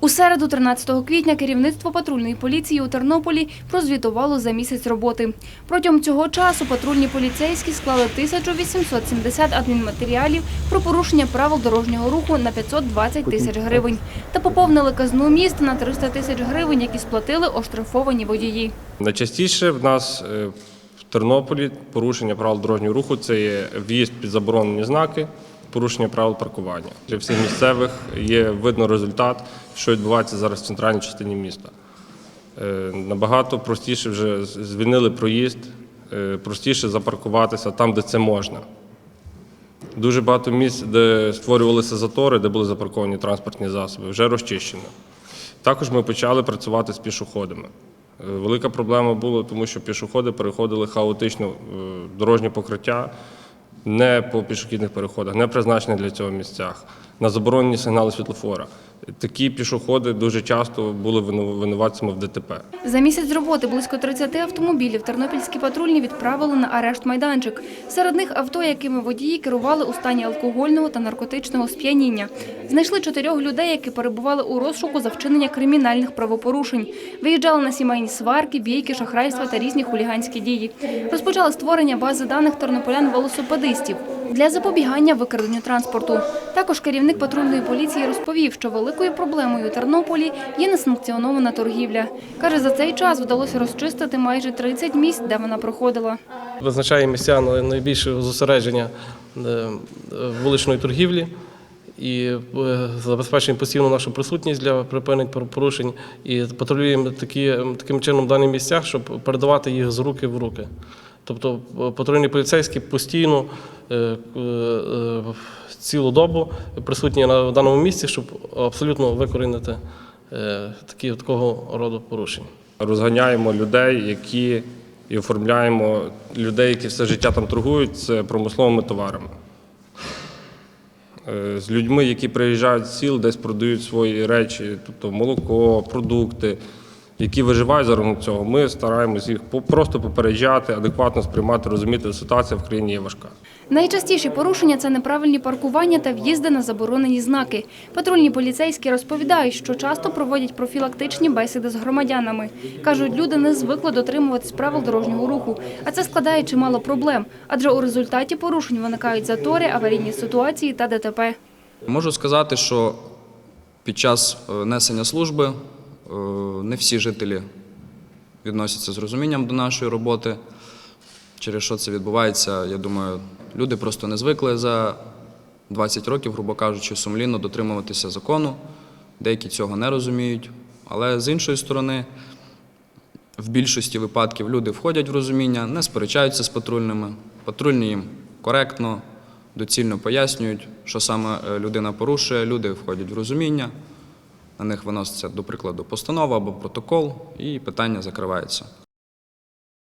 У середу, 13 квітня, керівництво патрульної поліції у Тернополі прозвітувало за місяць роботи. Протягом цього часу патрульні поліцейські склали 1870 адмінматеріалів про порушення правил дорожнього руху на 520 тисяч гривень та поповнили казну міста на 300 тисяч гривень, які сплатили оштрафовані водії. Найчастіше в нас е, в Тернополі порушення правил дорожнього руху це є в'їзд під заборонені знаки, порушення правил паркування. Для всіх місцевих є видно результат, що відбувається зараз в центральній частині міста. Е, Набагато простіше вже звільнили проїзд, е, простіше запаркуватися там, де це можна. Дуже багато місць, де створювалися затори, де були запарковані транспортні засоби, вже розчищено. Також ми почали працювати з пішоходами. Е, Велика проблема була, тому що пішоходи переходили хаотично дорожнє покриття не по пішохідних переходах, не призначених для цього місцях, на заборонені сигнали світлофора. Такі пішоходи дуже часто були вину- винуватцями в ДТП. За місяць роботи близько 30 автомобілів тернопільські патрульні відправили на арешт майданчик. Серед них авто, якими водії керували у стані алкогольного та наркотичного сп'яніння. Знайшли чотирьох людей, які перебували у розшуку за вчинення кримінальних правопорушень. Виїжджали на сімейні сварки, бійки, шахрайства та різні хуліганські дії. Розпочали створення бази даних тернополян-велосипедистів для запобігання викраденню транспорту. Також керівник патрульної поліції розповів, що великою проблемою у Тернополі є несанкціонована торгівля. Каже, за цей час вдалося розчистити майже 30 місць, де вона проходила. визначає місця на- найбільшого зосередження е, вуличної торгівлі і е, забезпечуємо постійну нашу присутність для припинень порушень і патрулюємо такі, таким чином дані місця, щоб передавати їх з руки в руки. Тобто е, патрульні поліцейські постійно цілу добу присутні на даному місці, щоб абсолютно викорінити е, такі такого роду порушення. Розганяємо людей, які і оформляємо людей, які все життя там торгують з промисловими товарами. Е, З людьми, які приїжджають з сіл, десь продають свої речі, тобто молоко, продукти, які виживають за рахунок цього. Ми стараємось їх просто попереджати, адекватно сприймати, розуміти, ситуація в країні є важка. Найчастіші порушення це неправильні паркування та в'їзди на заборонені знаки. Патрульні поліцейські розповідають, що часто проводять профілактичні бесіди з громадянами. Кажуть, люди не звикли дотримуватись правил дорожнього руху, а це складає чимало проблем, адже у результаті порушень виникають затори, аварійні ситуації та ДТП. Можу сказати, що під час е, несення служби не всі жителі відносяться з розумінням до нашої роботи. Через що це відбувається, я думаю, люди просто не звикли за 20 років, грубо кажучи, сумлінно дотримуватися закону. Деякі цього не розуміють. Але з іншої сторони, в більшості випадків люди входять в розуміння, не сперечаються з патрульними. Патрульні їм коректно, доцільно пояснюють, що саме е, людина порушує, люди входять в розуміння, на них виноситься, до прикладу, постанова або протокол, і питання закривається.